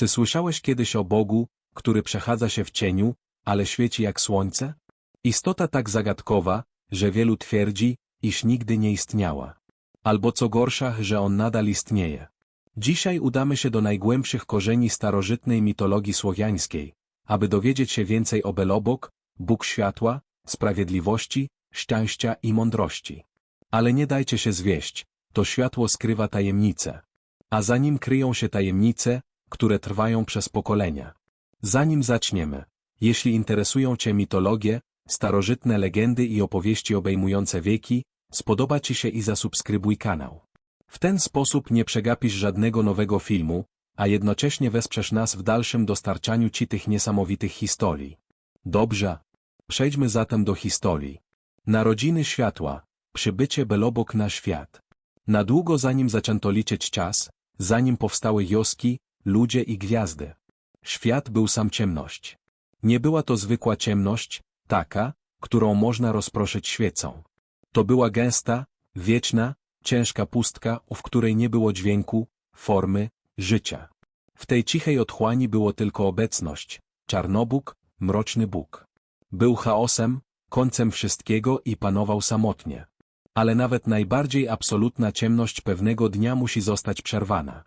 Czy słyszałeś kiedyś o Bogu, który przechadza się w cieniu, ale świeci jak słońce? Istota tak zagadkowa, że wielu twierdzi, iż nigdy nie istniała. Albo co gorsza, że on nadal istnieje. Dzisiaj udamy się do najgłębszych korzeni starożytnej mitologii słowiańskiej, aby dowiedzieć się więcej o Belobok, Bóg światła, sprawiedliwości, szczęścia i mądrości. Ale nie dajcie się zwieść, to światło skrywa tajemnice. A za nim kryją się tajemnice, które trwają przez pokolenia. Zanim zaczniemy, jeśli interesują Cię mitologie, starożytne legendy i opowieści obejmujące wieki, spodoba Ci się i zasubskrybuj kanał. W ten sposób nie przegapisz żadnego nowego filmu, a jednocześnie wesprzesz nas w dalszym dostarczaniu Ci tych niesamowitych historii. Dobrze. Przejdźmy zatem do historii. Narodziny światła, przybycie Belobok na świat. Na długo zanim zaczęto liczyć czas, zanim powstały wioski, ludzie i gwiazdy. Świat był sam ciemność. Nie była to zwykła ciemność, taka, którą można rozproszyć świecą. To była gęsta, wieczna, ciężka pustka, w której nie było dźwięku, formy, życia. W tej cichej otchłani było tylko obecność, czarnobóg, mroczny Bóg. Był chaosem, końcem wszystkiego i panował samotnie. Ale nawet najbardziej absolutna ciemność pewnego dnia musi zostać przerwana.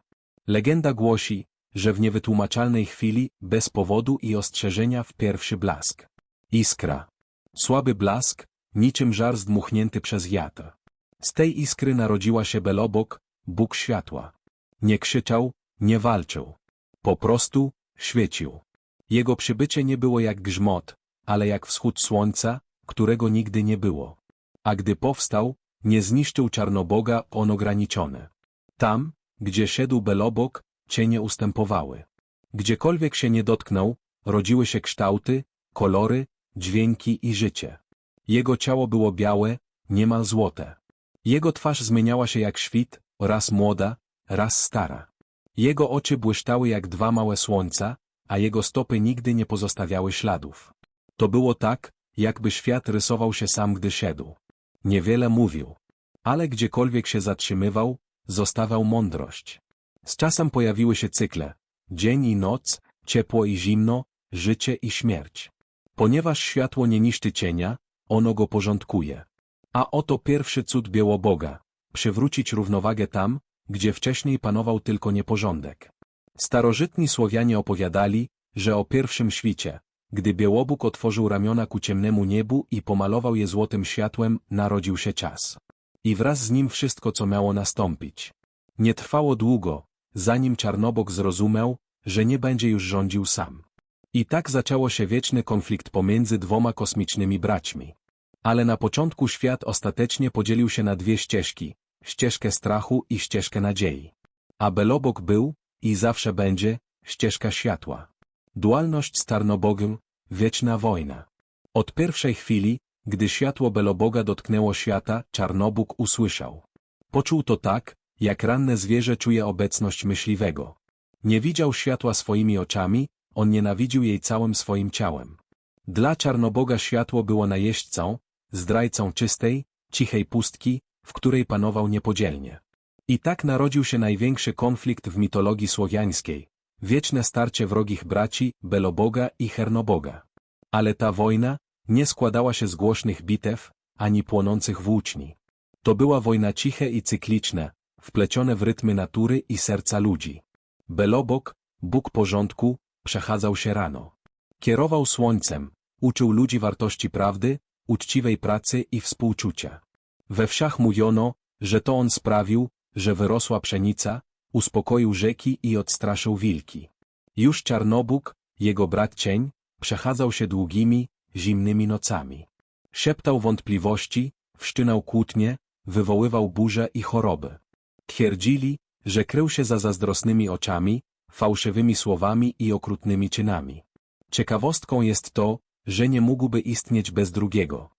Legenda głosi, że w niewytłumaczalnej chwili, bez powodu i ostrzeżenia w pierwszy blask. Iskra. Słaby blask, niczym żar zdmuchnięty przez wiatr. Z tej iskry narodziła się Belobok, Bóg światła. Nie krzyczał, nie walczył. Po prostu świecił. Jego przybycie nie było jak grzmot, ale jak wschód słońca, którego nigdy nie było. A gdy powstał, nie zniszczył czarnoboga on ograniczony. Tam, gdzie szedł Belobok, cienie ustępowały. Gdziekolwiek się nie dotknął, rodziły się kształty, kolory, dźwięki i życie. Jego ciało było białe, niemal złote. Jego twarz zmieniała się jak świt, raz młoda, raz stara. Jego oczy błyszczały jak dwa małe słońca, a jego stopy nigdy nie pozostawiały śladów. To było tak, jakby świat rysował się sam gdy szedł. Niewiele mówił. Ale gdziekolwiek się zatrzymywał, zostawał mądrość. Z czasem pojawiły się cykle. Dzień i noc, ciepło i zimno, życie i śmierć. Ponieważ światło nie niszczy cienia, ono go porządkuje. A oto pierwszy cud Białoboga. Przywrócić równowagę tam, gdzie wcześniej panował tylko nieporządek. Starożytni Słowianie opowiadali, że o pierwszym świcie, gdy Białobóg otworzył ramiona ku ciemnemu niebu i pomalował je złotym światłem, narodził się czas. I wraz z nim wszystko, co miało nastąpić. Nie trwało długo, zanim Czarnobog zrozumiał, że nie będzie już rządził sam. I tak zaczęło się wieczny konflikt pomiędzy dwoma kosmicznymi braćmi. Ale na początku świat ostatecznie podzielił się na dwie ścieżki, ścieżkę strachu i ścieżkę nadziei. A Belobok był, i zawsze będzie, ścieżka światła. Dualność z Tarnobogiem, wieczna wojna. Od pierwszej chwili, gdy światło Beloboga dotknęło świata, Czarnobóg usłyszał. Poczuł to tak, jak ranne zwierzę czuje obecność myśliwego. Nie widział światła swoimi oczami, on nienawidził jej całym swoim ciałem. Dla Czarnoboga światło było najeźdźcą, zdrajcą czystej, cichej pustki, w której panował niepodzielnie. I tak narodził się największy konflikt w mitologii słowiańskiej, wieczne starcie wrogich braci, Beloboga i Hernoboga. Ale ta wojna nie składała się z głośnych bitew, ani płonących włóczni. To była wojna ciche i cykliczne, wplecione w rytmy natury i serca ludzi. Belobok, Bóg porządku, przechadzał się rano. Kierował słońcem, uczył ludzi wartości prawdy, uczciwej pracy i współczucia. We wsiach mówiono, że to on sprawił, że wyrosła pszenica, uspokoił rzeki i odstraszył wilki. Już Czarnobóg, jego brat cień, przechadzał się długimi, zimnymi nocami. Szeptał wątpliwości, wszczynał kłótnie, wywoływał burze i choroby. Twierdzili, że krył się za zazdrosnymi oczami, fałszywymi słowami i okrutnymi czynami. Ciekawostką jest to, że nie mógłby istnieć bez drugiego.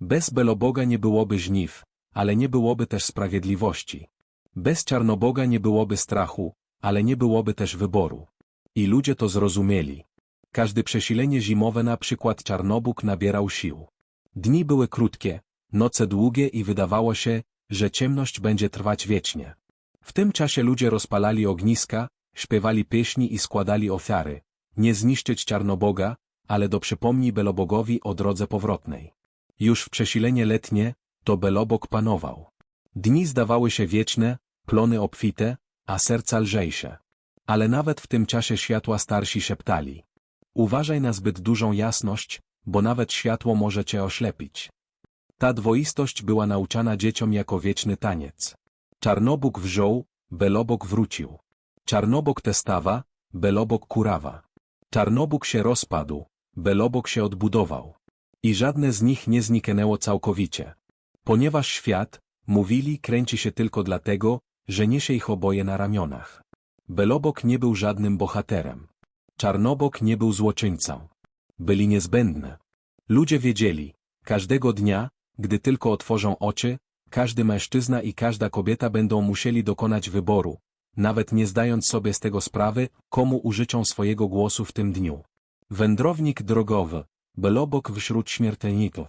Bez Beloboga nie byłoby żniw, ale nie byłoby też sprawiedliwości. Bez Czarnoboga nie byłoby strachu, ale nie byłoby też wyboru. I ludzie to zrozumieli. Każdy przesilenie zimowe na przykład Czarnobóg nabierał sił. Dni były krótkie, noce długie i wydawało się, że ciemność będzie trwać wiecznie. W tym czasie ludzie rozpalali ogniska, śpiewali pieśni i składali ofiary, nie zniszczyć Czarnoboga, ale do przypomni Belobogowi o drodze powrotnej. Już w przesilenie letnie, to Belobog panował. Dni zdawały się wieczne, plony obfite, a serca lżejsze. Ale nawet w tym czasie światła starsi szeptali. Uważaj na zbyt dużą jasność, bo nawet światło może cię oślepić. Ta dwoistość była nauczana dzieciom jako wieczny taniec. Czarnobóg wziął, Belobog wrócił. Czarnobóg testawa, Belobog kurawa. Czarnobóg się rozpadł, Belobog się odbudował. I żadne z nich nie zniknęło całkowicie. Ponieważ świat, mówili, kręci się tylko dlatego, że niesie ich oboje na ramionach. Belobok nie był żadnym bohaterem. Czarnobok nie był złoczyńcą. Byli niezbędne. Ludzie wiedzieli, każdego dnia, gdy tylko otworzą oczy, każdy mężczyzna i każda kobieta będą musieli dokonać wyboru, nawet nie zdając sobie z tego sprawy, komu użyczą swojego głosu w tym dniu. Wędrownik drogowy, belobok wśród śmiertelników.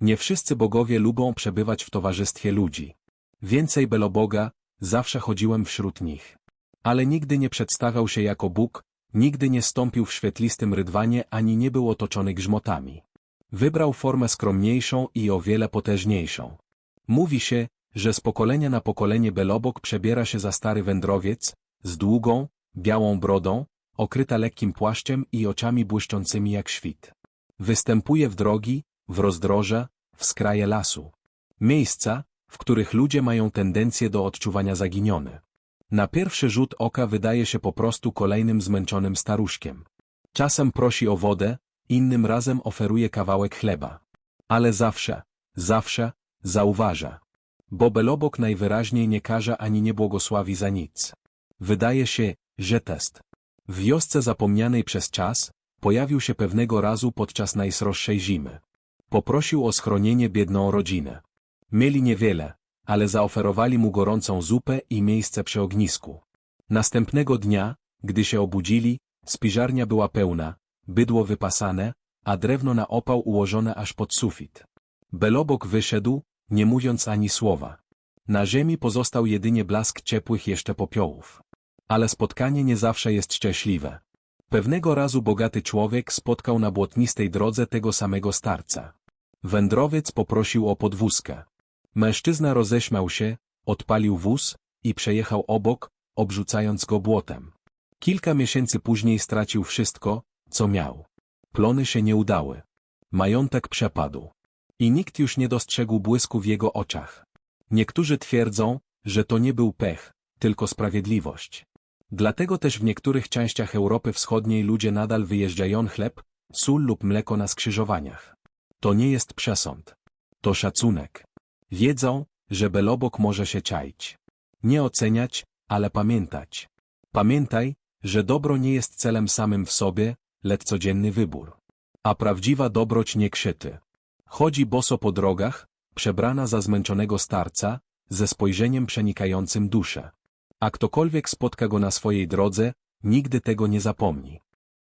Nie wszyscy bogowie lubią przebywać w towarzystwie ludzi. Więcej beloboga, zawsze chodziłem wśród nich. Ale nigdy nie przedstawiał się jako Bóg, nigdy nie stąpił w świetlistym rydwanie ani nie był otoczony grzmotami. Wybrał formę skromniejszą i o wiele potężniejszą. Mówi się, że z pokolenia na pokolenie Belobok przebiera się za stary wędrowiec, z długą, białą brodą, okryta lekkim płaszczem i oczami błyszczącymi jak świt. Występuje w drogi, w rozdroża, w skraje lasu. Miejsca, w których ludzie mają tendencję do odczuwania zaginione. Na pierwszy rzut oka wydaje się po prostu kolejnym zmęczonym staruszkiem. Czasem prosi o wodę, innym razem oferuje kawałek chleba. Ale zawsze, zawsze, zauważa. Bo Belobok najwyraźniej nie karze ani nie błogosławi za nic. Wydaje się, że test. W wiosce zapomnianej przez czas, pojawił się pewnego razu podczas najsroższej zimy. Poprosił o schronienie biedną rodzinę. Mieli niewiele, ale zaoferowali mu gorącą zupę i miejsce przy ognisku. Następnego dnia, gdy się obudzili, spiżarnia była pełna, bydło wypasane, a drewno na opał ułożone aż pod sufit. Belobok wyszedł, nie mówiąc ani słowa. Na ziemi pozostał jedynie blask ciepłych jeszcze popiołów. Ale spotkanie nie zawsze jest szczęśliwe. Pewnego razu bogaty człowiek spotkał na błotnistej drodze tego samego starca. Wędrowiec poprosił o podwózkę. Mężczyzna roześmiał się, odpalił wóz i przejechał obok, obrzucając go błotem. Kilka miesięcy później stracił wszystko, co miał. Plony się nie udały. Majątek przepadł. I nikt już nie dostrzegł błysku w jego oczach. Niektórzy twierdzą, że to nie był pech, tylko sprawiedliwość. Dlatego też w niektórych częściach Europy Wschodniej ludzie nadal wyjeżdżają chleb, sól lub mleko na skrzyżowaniach. To nie jest przesąd. To szacunek. Wiedzą, że belobok może się czaić. Nie oceniać, ale pamiętać. Pamiętaj, że dobro nie jest celem samym w sobie, lecz codzienny wybór. A prawdziwa dobroć nie krzyty. Chodzi boso po drogach, przebrana za zmęczonego starca, ze spojrzeniem przenikającym duszę. A ktokolwiek spotka go na swojej drodze, nigdy tego nie zapomni.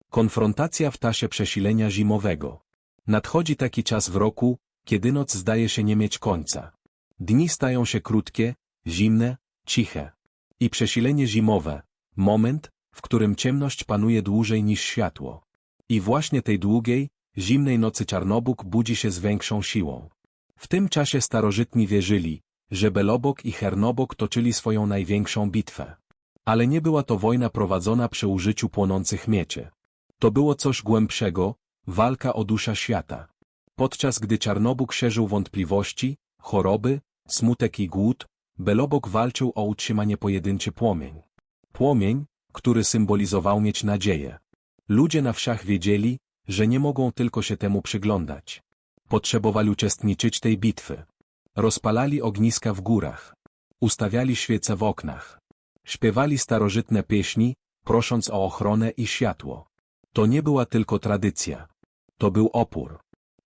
Konfrontacja w tasie przesilenia zimowego. Nadchodzi taki czas w roku, kiedy noc zdaje się nie mieć końca. Dni stają się krótkie, zimne, ciche. I przesilenie zimowe, moment, w którym ciemność panuje dłużej niż światło. I właśnie tej długiej, zimnej nocy Czarnobóg budzi się z większą siłą. W tym czasie starożytni wierzyli, że Belobok i Hernobok toczyli swoją największą bitwę. Ale nie była to wojna prowadzona przy użyciu płonących mieczy. To było coś głębszego, walka o dusza świata. Podczas gdy Czarnobóg szerzył wątpliwości, choroby, smutek i głód, Belobok walczył o utrzymanie pojedynczy płomień. Płomień, który symbolizował mieć nadzieję. Ludzie na wsiach wiedzieli, że nie mogą tylko się temu przyglądać. Potrzebowali uczestniczyć tej bitwy. Rozpalali ogniska w górach. Ustawiali świece w oknach. Śpiewali starożytne pieśni, prosząc o ochronę i światło. To nie była tylko tradycja. To był opór.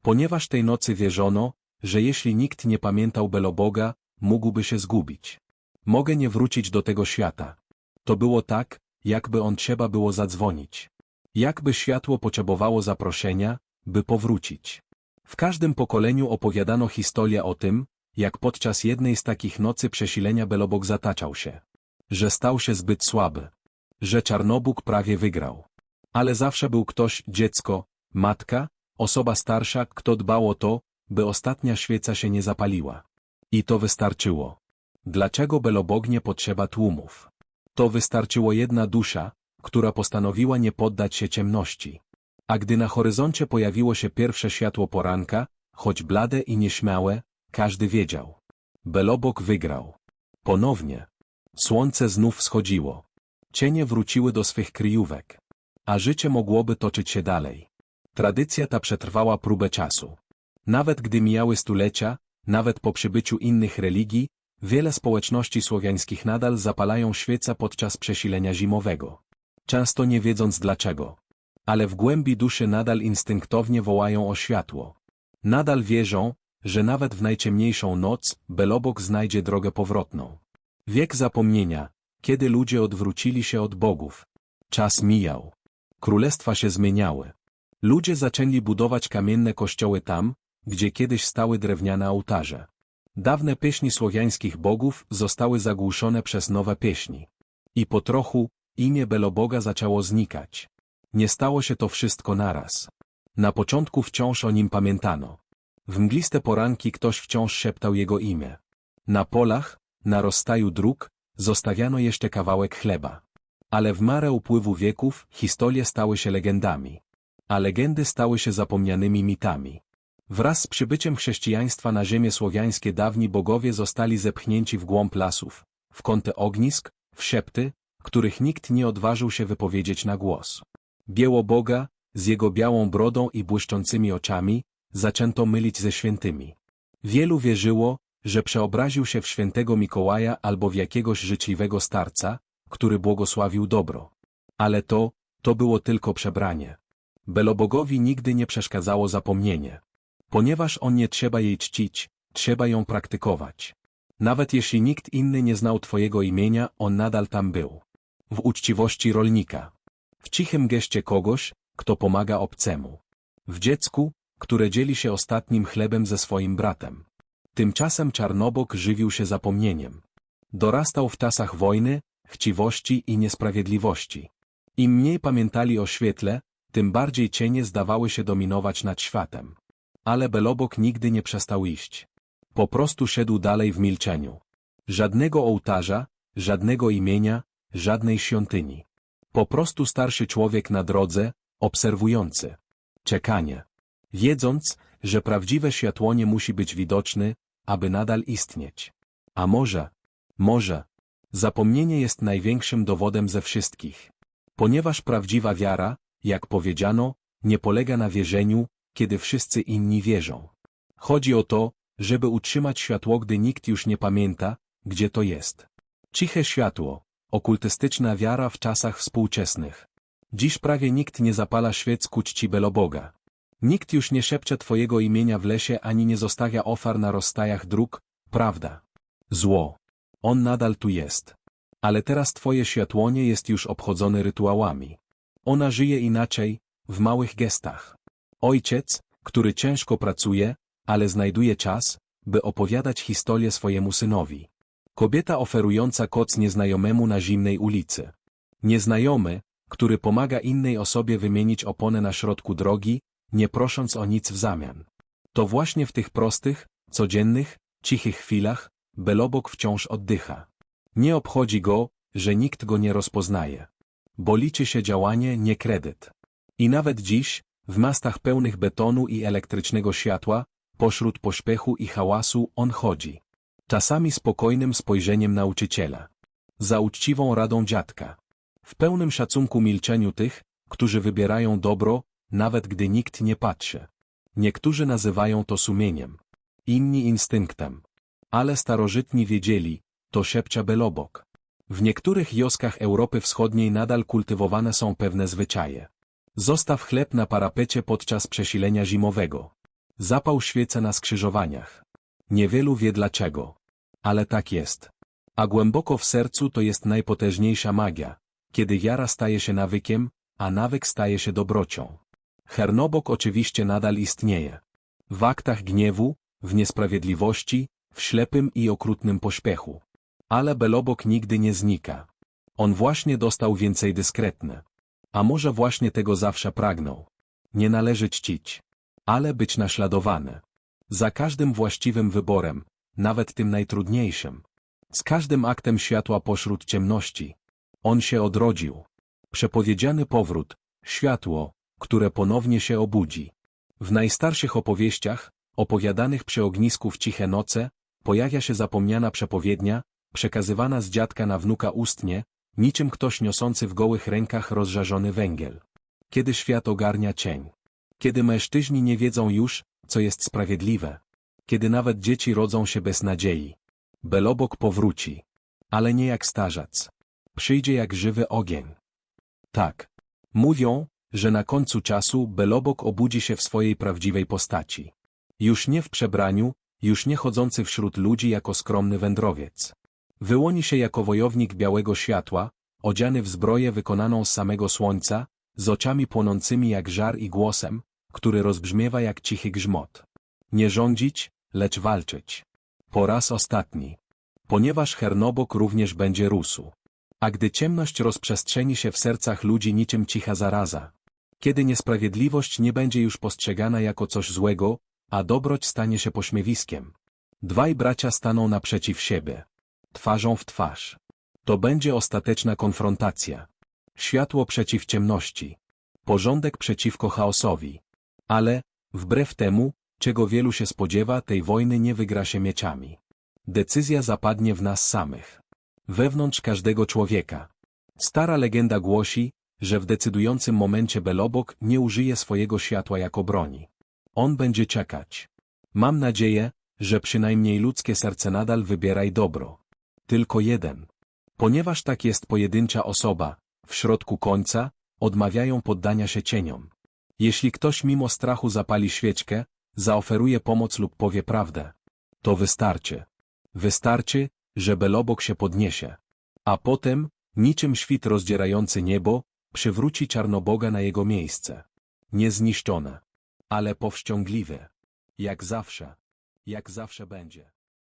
Ponieważ tej nocy wierzono, że jeśli nikt nie pamiętał Beloboga, mógłby się zgubić. Mogę nie wrócić do tego świata. To było tak, jakby on trzeba było zadzwonić. Jakby światło potrzebowało zaproszenia, by powrócić. W każdym pokoleniu opowiadano historię o tym, jak podczas jednej z takich nocy przesilenia Belobog zataczał się. Że stał się zbyt słaby. że Czarnobóg prawie wygrał. Ale zawsze był ktoś, dziecko, matka, osoba starsza, kto dbał o to, by ostatnia świeca się nie zapaliła. I to wystarczyło. Dlaczego Belobognie potrzeba tłumów? To wystarczyło jedna dusza, która postanowiła nie poddać się ciemności. A gdy na horyzoncie pojawiło się pierwsze światło poranka, choć blade i nieśmiałe, każdy wiedział. Belobog wygrał. Ponownie. Słońce znów wschodziło. Cienie wróciły do swych kryjówek. A życie mogłoby toczyć się dalej. Tradycja ta przetrwała próbę czasu. Nawet gdy mijały stulecia, nawet po przybyciu innych religii, wiele społeczności słowiańskich nadal zapalają świeca podczas przesilenia zimowego. Często nie wiedząc dlaczego. Ale w głębi duszy nadal instynktownie wołają o światło. Nadal wierzą, że nawet w najciemniejszą noc Belobog znajdzie drogę powrotną. Wiek zapomnienia, kiedy ludzie odwrócili się od bogów. Czas mijał. Królestwa się zmieniały. Ludzie zaczęli budować kamienne kościoły tam, gdzie kiedyś stały drewniane ołtarze. Dawne pieśni słowiańskich bogów zostały zagłuszone przez nowe pieśni. I po trochu, imię Beloboga zaczęło znikać. Nie stało się to wszystko naraz. Na początku wciąż o nim pamiętano. W mgliste poranki ktoś wciąż szeptał jego imię. Na polach, na rozstaju dróg, zostawiano jeszcze kawałek chleba. Ale w marę upływu wieków historie stały się legendami. A legendy stały się zapomnianymi mitami. Wraz z przybyciem chrześcijaństwa na ziemię słowiańskie dawni bogowie zostali zepchnięci w głąb lasów, w kąty ognisk, w szepty, których nikt nie odważył się wypowiedzieć na głos. Bieło Boga, z jego białą brodą i błyszczącymi oczami, zaczęto mylić ze świętymi. Wielu wierzyło, że przeobraził się w świętego Mikołaja albo w jakiegoś życzliwego starca, który błogosławił dobro. Ale to, to było tylko przebranie. Belobogowi nigdy nie przeszkadzało zapomnienie. Ponieważ on nie trzeba jej czcić, trzeba ją praktykować. Nawet jeśli nikt inny nie znał twojego imienia, on nadal tam był. W uczciwości rolnika. W cichym geście kogoś, kto pomaga obcemu. W dziecku, które dzieli się ostatnim chlebem ze swoim bratem. Tymczasem Czarnobok żywił się zapomnieniem. Dorastał w czasach wojny, chciwości i niesprawiedliwości. Im mniej pamiętali o świetle, tym bardziej cienie zdawały się dominować nad światem. Ale Belobok nigdy nie przestał iść. Po prostu szedł dalej w milczeniu. Żadnego ołtarza, żadnego imienia, żadnej świątyni. Po prostu starszy człowiek na drodze, obserwujący. Czekanie. Wiedząc, że prawdziwe światłonie musi być widoczny, aby nadal istnieć. A może, może, zapomnienie jest największym dowodem ze wszystkich. Ponieważ prawdziwa wiara, jak powiedziano, nie polega na wierzeniu, kiedy wszyscy inni wierzą. Chodzi o to, żeby utrzymać światło, gdy nikt już nie pamięta, gdzie to jest. Ciche światło, okultystyczna wiara w czasach współczesnych. Dziś prawie nikt nie zapala świec ku czci Beloboga. Nikt już nie szepcze Twojego imienia w lesie ani nie zostawia ofar na rozstajach dróg, prawda? Zło. On nadal tu jest. Ale teraz Twoje światłonie jest już obchodzone rytuałami. Ona żyje inaczej, w małych gestach. Ojciec, który ciężko pracuje, ale znajduje czas, by opowiadać historię swojemu synowi. Kobieta oferująca koc nieznajomemu na zimnej ulicy. Nieznajomy, który pomaga innej osobie wymienić oponę na środku drogi, nie prosząc o nic w zamian. To właśnie w tych prostych, codziennych, cichych chwilach, Belobok wciąż oddycha. Nie obchodzi go, że nikt go nie rozpoznaje. Bo liczy się działanie, nie kredyt. I nawet dziś, w miastach pełnych betonu i elektrycznego światła, pośród pośpiechu i hałasu on chodzi. Czasami spokojnym spojrzeniem nauczyciela. Za uczciwą radą dziadka. W pełnym szacunku milczeniu tych, którzy wybierają dobro, nawet gdy nikt nie patrzy. Niektórzy nazywają to sumieniem, inni instynktem. Ale starożytni wiedzieli, to szepcia belobok. W niektórych wioskach Europy Wschodniej nadal kultywowane są pewne zwyczaje. Zostaw chleb na parapecie podczas przesilenia zimowego. Zapał świece na skrzyżowaniach. Niewielu wie dlaczego. Ale tak jest. A głęboko w sercu to jest najpotężniejsza magia, kiedy wiara staje się nawykiem, a nawyk staje się dobrocią. Hernobok oczywiście nadal istnieje. W aktach gniewu, w niesprawiedliwości, w ślepym i okrutnym pośpiechu. Ale Belobok nigdy nie znika. On właśnie dostał więcej dyskretne. A może właśnie tego zawsze pragnął. Nie należy czcić, ale być naśladowany. Za każdym właściwym wyborem, nawet tym najtrudniejszym. Z każdym aktem światła pośród ciemności. On się odrodził. Przepowiedziany powrót, światło, które ponownie się obudzi. W najstarszych opowieściach, opowiadanych przy ognisku w ciche noce, pojawia się zapomniana przepowiednia, przekazywana z dziadka na wnuka ustnie, niczym ktoś niosący w gołych rękach rozżarzony węgiel. Kiedy świat ogarnia cień. Kiedy mężczyźni nie wiedzą już, co jest sprawiedliwe. Kiedy nawet dzieci rodzą się bez nadziei. Belobok powróci. Ale nie jak starzac. Przyjdzie jak żywy ogień. Tak. Mówią, że na końcu czasu Belobok obudzi się w swojej prawdziwej postaci. Już nie w przebraniu, już nie chodzący wśród ludzi jako skromny wędrowiec. Wyłoni się jako wojownik białego światła, odziany w zbroję wykonaną z samego słońca, z oczami płonącymi jak żar i głosem, który rozbrzmiewa jak cichy grzmot. Nie rządzić, lecz walczyć. Po raz ostatni. Ponieważ Hernobok również będzie rósł. A gdy ciemność rozprzestrzeni się w sercach ludzi niczym cicha zaraza, kiedy niesprawiedliwość nie będzie już postrzegana jako coś złego, a dobroć stanie się pośmiewiskiem. Dwaj bracia staną naprzeciw siebie. Twarzą w twarz. To będzie ostateczna konfrontacja. Światło przeciw ciemności. Porządek przeciwko chaosowi. Ale, wbrew temu, czego wielu się spodziewa, tej wojny nie wygra się mieczami. Decyzja zapadnie w nas samych. Wewnątrz każdego człowieka. Stara legenda głosi, że w decydującym momencie Belobok nie użyje swojego światła jako broni. On będzie czekać. Mam nadzieję, że przynajmniej ludzkie serce nadal wybieraj dobro. Tylko jeden. Ponieważ tak jest pojedyncza osoba, w środku końca, odmawiają poddania się cieniom. Jeśli ktoś mimo strachu zapali świeczkę, zaoferuje pomoc lub powie prawdę, to wystarczy. Wystarczy, że Belobok się podniesie. A potem, niczym świt rozdzierający niebo, przywróci Czarnoboga na jego miejsce. Niezniszczone, ale powściągliwe. Jak zawsze. Jak zawsze będzie.